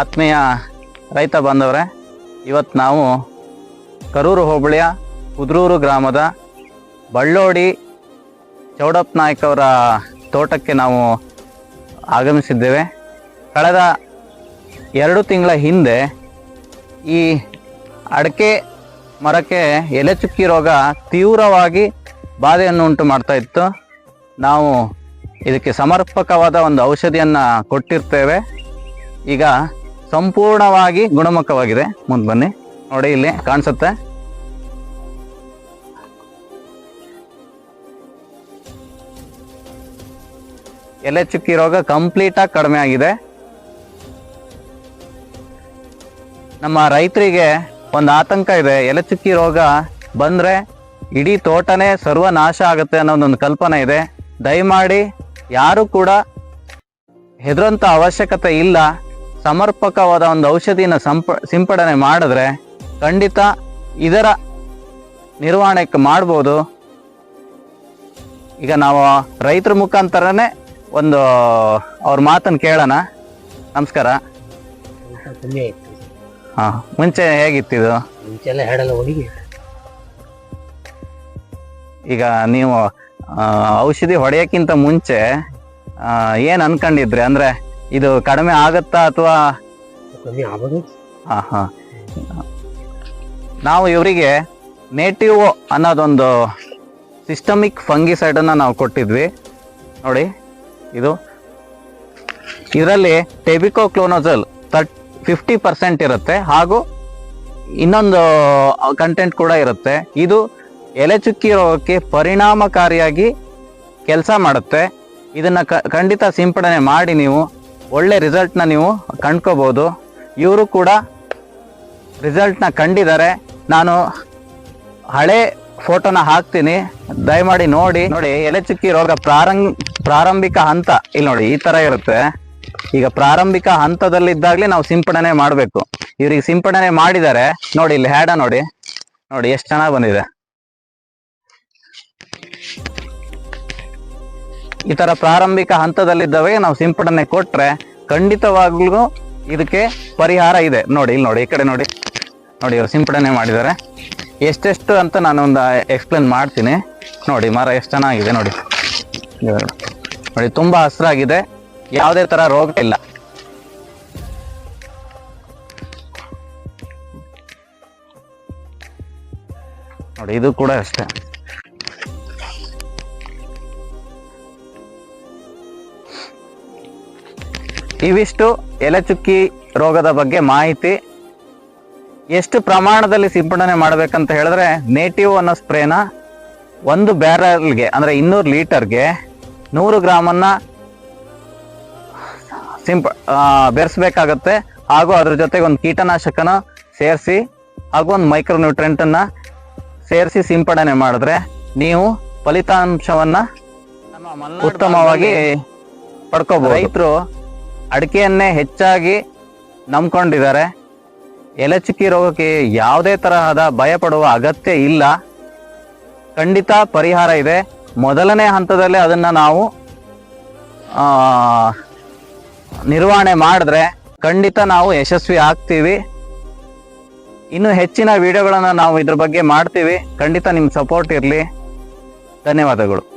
ಆತ್ಮೀಯ ರೈತ ಬಾಂಧವರೇ ಇವತ್ತು ನಾವು ಕರೂರು ಹೋಬಳಿಯ ಕುದ್ರೂರು ಗ್ರಾಮದ ಬಳ್ಳೋಡಿ ಚೌಡಪ್ಪ ನಾಯ್ಕ ಅವರ ತೋಟಕ್ಕೆ ನಾವು ಆಗಮಿಸಿದ್ದೇವೆ. ಕಳೆದ ಎರಡು ತಿಂಗಳ ಹಿಂದೆ ಈ ಅಡಕೆ ಮರಕ್ಕೆ ಎಲೆ ಚುಕ್ಕಿ ರೋಗ ತೀವ್ರವಾಗಿ ಬಾಧೆಯನ್ನು ಉಂಟು ಮಾಡ್ತಾ ಇತ್ತು. ನಾವು ಇದಕ್ಕೆ ಸಮರ್ಪಕವಾದ ಒಂದು ಔಷಧಿಯನ್ನು ಕೊಟ್ಟಿರ್ತೇವೆ. ಈಗ ಸಂಪೂರ್ಣವಾಗಿ ಗುಣಮುಖವಾಗಿದೆ. ಮುಂದೆ ಬನ್ನಿ. ನೋಡಿ, ಇಲ್ಲಿ ಕಾಣಿಸುತ್ತೆ. ಎಲೆ ಚುಕ್ಕಿ ರೋಗ ಕಂಪ್ಲೀಟಾಗಿ ಕಡಿಮೆ ಆಗಿದೆ. ನಮ್ಮ ರೈತರಿಗೆ ಒಂದು ಆತಂಕ ಇದೆ. ಎಲೆ ಚುಕ್ಕಿ ರೋಗ ಬಂದರೆ ಇಡೀ ತೋಟನೇ ಸರ್ವನಾಶ ಆಗುತ್ತೆ ಅನ್ನೋದೊಂದು ಕಲ್ಪನೆ ಇದೆ. ದಯಮಾಡಿ ಯಾರು ಕೂಡ ಹೆದರಂತ ಅವಶ್ಯಕತೆ ಇಲ್ಲ. ಸಮರ್ಪಕವಾದ ಒಂದು ಔಷಧಿನ ಸಂಪ ಸಿಂಪಡಣೆ ಮಾಡಿದ್ರೆ ಖಂಡಿತ ಇದರ ನಿರ್ವಹಣೆಗೆ ಮಾಡ್ಬೋದು. ಈಗ ನಾವು ರೈತರ ಮುಖಾಂತರನೇ ಒಂದು ಅವ್ರ ಮಾತನ್ನು ಕೇಳೋಣ. ನಮಸ್ಕಾರ. ಹಾಂ ಮುಂಚೆ ಹೇಗಿತ್ತಿದು? ಈಗ ನೀವು ಔಷಧಿ ಹೊಡೆಯೋಕ್ಕಿಂತ ಮುಂಚೆ ಏನು ಅಂದ್ಕೊಂಡಿದ್ರಿ ಅನ್ಕೊಂಡಿದ್ರಿ? ಅಂದ್ರೆ ಇದು ಕಡಿಮೆ ಆಗತ್ತಾ ಅಥವಾ? ಕಮ್ಮಿ ಆಗಬಹುದು ಹಾ ಹಾ ನಾವು ಇವರಿಗೆ ನೇಟಿವ್ ಅನ್ನೋದೊಂದು ಸಿಸ್ಟಮಿಕ್ ಫಂಗಿಸೈಡನ್ನು ಅನ್ನ ನಾವು ಕೊಟ್ಟಿದ್ವಿ. ನೋಡಿ ಇದು. ಇದರಲ್ಲಿ ಟೆಬಿಕೋ ಕ್ಲೋನೋಜಲ್ ತರ್ಟ್ ಫಿಫ್ಟಿ ಪರ್ಸೆಂಟ್ ಇರುತ್ತೆ ಹಾಗೂ ಇನ್ನೊಂದು ಕಂಟೆಂಟ್ ಕೂಡ ಇರುತ್ತೆ. ಇದು ಎಲೆ ಚುಕ್ಕಿ ರೋಗಕ್ಕೆ ಪರಿಣಾಮಕಾರಿಯಾಗಿ ಕೆಲಸ ಮಾಡುತ್ತೆ. ಇದನ್ನು ಕ- ಖಂಡಿತ ಸಿಂಪಡಣೆ ಮಾಡಿ ನೀವು. ಒಳ್ಳೆ ರಿಸಲ್ಟ್ನ ನೀವು ಕಂಡ್ಕೋಬೋದು. ಇವರು ಕೂಡ ರಿಸಲ್ಟ್ನ ಕಂಡಿದ್ದಾರೆ. ನಾನು ಹಳೆ ಫೋಟೋನ ಹಾಕ್ತೀನಿ. ದಯಮಾಡಿ ನೋಡಿ. ನೋಡಿ ಎಲೆ ಚುಕ್ಕಿ ರೋಗ ಪ್ರಾರಂಭ ಪ್ರಾರಂಭಿಕ ಹಂತ. ಇಲ್ಲಿ ನೋಡಿ, ಈ ತರ ಇರುತ್ತೆ. ಈಗ ಪ್ರಾರಂಭಿಕ ಹಂತದಲ್ಲಿದ್ದಾಗಲೇ ನಾವು ಸಿಂಪಡಣೆ ಮಾಡಬೇಕು. ಇವ್ರಿಗೆ ಸಿಂಪಡಣೆ ಮಾಡಿದ್ದಾರೆ. ನೋಡಿ, ಇಲ್ಲಿ ಹ್ಯಾಡ ನೋಡಿ. ನೋಡಿ, ಎಷ್ಟು ಚೆನ್ನಾಗಿ ಬಂದಿದೆ. ಈ ತರ ಪ್ರಾರಂಭಿಕ ಹಂತದಲ್ಲಿದ್ದವೇ ನಾವು ಸಿಂಪಡಣೆ ಕೊಟ್ರೆ ಖಂಡಿತವಾಗ್ಲೂ ಇದಕ್ಕೆ ಪರಿಹಾರ ಇದೆ. ನೋಡಿ, ಇಲ್ಲಿ ನೋಡಿ, ಈ ಕಡೆ ನೋಡಿ. ನೋಡಿ, ಇವರು ಸಿಂಪಡಣೆ ಮಾಡಿದ್ದಾರೆ. ಎಷ್ಟೆಷ್ಟು ಅಂತ ನಾನು ಒಂದು ಎಕ್ಸ್ಪ್ಲೇನ್ ಮಾಡ್ತೀನಿ. ನೋಡಿ, ಮರ ಎಷ್ಟು ಚೆನ್ನಾಗಿದೆ ನೋಡಿ. ನೋಡಿ, ತುಂಬಾ ಹಸಿರಾಗಿದೆ. ಯಾವುದೇ ಥರ ರೋಗ ಇಲ್ಲ. ನೋಡಿ, ಇದು ಕೂಡ ಅಷ್ಟೇ. ಇವಿಷ್ಟು ಎಲೆಚುಕ್ಕಿ ರೋಗದ ಬಗ್ಗೆ ಮಾಹಿತಿ. ಎಷ್ಟು ಪ್ರಮಾಣದಲ್ಲಿ ಸಿಂಪಡಣೆ ಮಾಡಬೇಕಂತ ಹೇಳಿದ್ರೆ ನೇಟಿವ್ ಅನ್ನೋ ಸ್ಪ್ರೇನ ಒಂದು ಬ್ಯಾರಲ್ಗೆ, ಅಂದರೆ ಇನ್ನೂರು ಲೀಟರ್ಗೆ ನೂರು ಗ್ರಾಮನ್ನ ಸಿಂಪ ಬೆರೆಸ್ಬೇಕಾಗತ್ತೆ. ಹಾಗೂ ಅದ್ರ ಜೊತೆಗೆ ಒಂದು ಕೀಟನಾಶಕನ ಸೇರಿಸಿ, ಹಾಗೂ ಒಂದು ಮೈಕ್ರೋ ನ್ಯೂಟ್ರೆಂಟನ್ನು ಸೇರಿಸಿ ಸಿಂಪಡಣೆ ಮಾಡಿದ್ರೆ ನೀವು ಫಲಿತಾಂಶವನ್ನು ಉತ್ತಮವಾಗಿ ಪಡ್ಕೋಬೋದು ರೈತರು ಅಡಿಕೆಯನ್ನೇ ಹೆಚ್ಚಾಗಿ ನಂಬ್ಕೊಂಡಿದ್ದಾರೆ. ಎಲೆ ಚುಕ್ಕಿ ರೋಗಕ್ಕೆ ಯಾವುದೇ ತರಹದ ಭಯಪಡುವ ಅಗತ್ಯ ಇಲ್ಲ. ಖಂಡಿತ ಪರಿಹಾರ ಇದೆ. ಮೊದಲನೇ ಹಂತದಲ್ಲೇ ಅದನ್ನ ನಾವು ನಿರ್ವಹಣೆ ಮಾಡಿದ್ರೆ ಖಂಡಿತ ನಾವು ಯಶಸ್ವಿ ಆಗ್ತೀವಿ. ಇನ್ನು ಹೆಚ್ಚಿನ ವಿಡಿಯೋಗಳನ್ನು ನಾವು ಇದ್ರ ಬಗ್ಗೆ ಮಾಡ್ತೀವಿ. ಖಂಡಿತ ನಿಮ್ಮ ಸಪೋರ್ಟ್ ಇರಲಿ. ಧನ್ಯವಾದಗಳು.